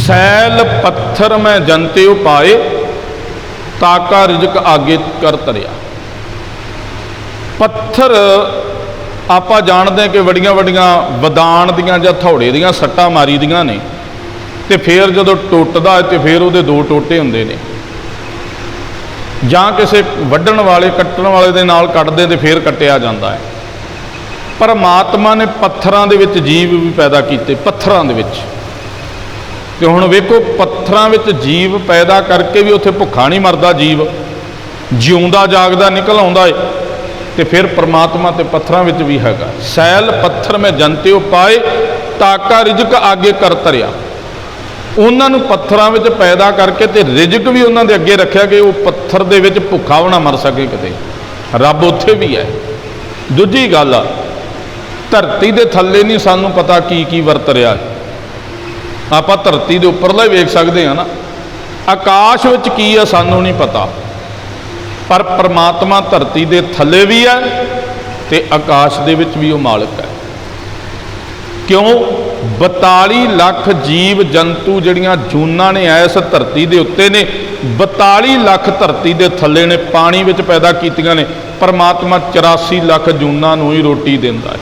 Cell ਪੱਥਰ ਮੈਂ ਜਨਤੇ ਉਪਾਏ ਤਾਕਾ ਰਿਜਕ ਆਗੇ ਕਰ ਤਰਿਆ। ਪੱਥਰ ਆਪਾਂ ਜਾਣਦੇ ਹਾਂ ਕਿ ਵੱਡੀਆਂ ਵੱਡੀਆਂ ਵਦਾਨ ਦੀਆਂ ਜਾਂ ਥੌੜੇ ਦੀਆਂ ਸੱਟਾਂ ਮਾਰੀ ਦੀਆਂ ਨੇ, ਤੇ ਫਿਰ ਜਦੋਂ ਟੁੱਟਦਾ ਹੈ ਤੇ ਫਿਰ ਉਹਦੇ ਦੋ ਟੋਟੇ ਹੁੰਦੇ ਨੇ। ਜਾਂ ਕਿਸੇ ਵੱਢਣ ਵਾਲੇ, ਕੱਟਣ ਵਾਲੇ ਦੇ ਨਾਲ ਕੱਟਦੇ ਤੇ ਫਿਰ ਕੱਟਿਆ ਜਾਂਦਾ ਹੈ। ਪਰਮਾਤਮਾ ਨੇ ਪੱਥਰਾਂ ਦੇ ਵਿੱਚ ਜੀਵ ਵੀ ਪੈਦਾ ਕੀਤੇ, ਪੱਥਰਾਂ ਦੇ ਵਿੱਚ। ਤੇ ਹੁਣ ਵੇਖੋ, ਪੱਥਰਾਂ ਵਿੱਚ ਜੀਵ ਪੈਦਾ ਕਰਕੇ ਵੀ ਉੱਥੇ ਭੁੱਖਾ ਨਹੀਂ ਮਰਦਾ ਜੀਵ। ਜਿਉਂਦਾ, ਜਾਗਦਾ, ਨਿਕਲ ਆਉਂਦਾ ਏ। ਤੇ ਫਿਰ ਪ੍ਰਮਾਤਮਾ ਤੇ ਪੱਥਰਾਂ ਵਿੱਚ ਵੀ ਹੈਗਾ। ਸੈਲ, ਪੱਥਰ ਮੈਂ ਜਨਤੇ ਉਪਾਏ ਤਾਕਾ ਰਿਜਕ ਆਗੇ ਕਰ ਤਰਿਆ। ਉਹਨਾਂ ਨੂੰ ਪੱਥਰਾਂ ਵਿੱਚ ਪੈਦਾ ਕਰਕੇ ਤੇ ਰਿਜਕ ਵੀ ਉਹਨਾਂ ਦੇ ਅੱਗੇ ਰੱਖਿਆ ਕਿ ਉਹ ਪੱਥਰ ਦੇ ਵਿੱਚ ਭੁੱਖਾ ਵੀ ਨਾ ਮਰ ਸਕੇ ਕਿਤੇ। ਰੱਬ ਉੱਥੇ ਵੀ ਹੈ। ਦੂਜੀ ਗੱਲ ਆ, ਧਰਤੀ ਦੇ ਥੱਲੇ ਨਹੀਂ ਸਾਨੂੰ ਪਤਾ ਕੀ ਕੀ ਵਰਤ ਰਿਹਾ। ਹੈ ਆਪਾਂ ਧਰਤੀ ਦੇ ਉੱਪਰਲਾ ਹੀ ਵੇਖ ਸਕਦੇ ਹਾਂ ਨਾ। ਆਕਾਸ਼ ਵਿੱਚ ਕੀ ਹੈ ਸਾਨੂੰ ਨਹੀਂ ਪਤਾ। ਪਰ ਪ੍ਰਮਾਤਮਾ ਧਰਤੀ ਦੇ ਥੱਲੇ ਵੀ ਹੈ ਤੇ ਆਕਾਸ਼ ਦੇ ਵਿੱਚ ਵੀ ਉਹ ਮਾਲਕ ਹੈ। ਕਿਉਂ? 42 ਲੱਖ ਜੀਵ ਜੰਤੂ ਜਿਹੜੀਆਂ ਜੂਨਾਂ ਨੇ ਇਸ ਧਰਤੀ ਦੇ ਉੱਤੇ ਨੇ 42 ਲੱਖ ਧਰਤੀ ਦੇ ਥੱਲੇ ਨੇ, ਪਾਣੀ ਵਿੱਚ ਪੈਦਾ ਕੀਤੀਆਂ ਨੇ। ਪਰਮਾਤਮਾ 84 ਲੱਖ ਜੂਨਾਂ ਨੂੰ ਹੀ ਰੋਟੀ ਦਿੰਦਾ ਹੈ।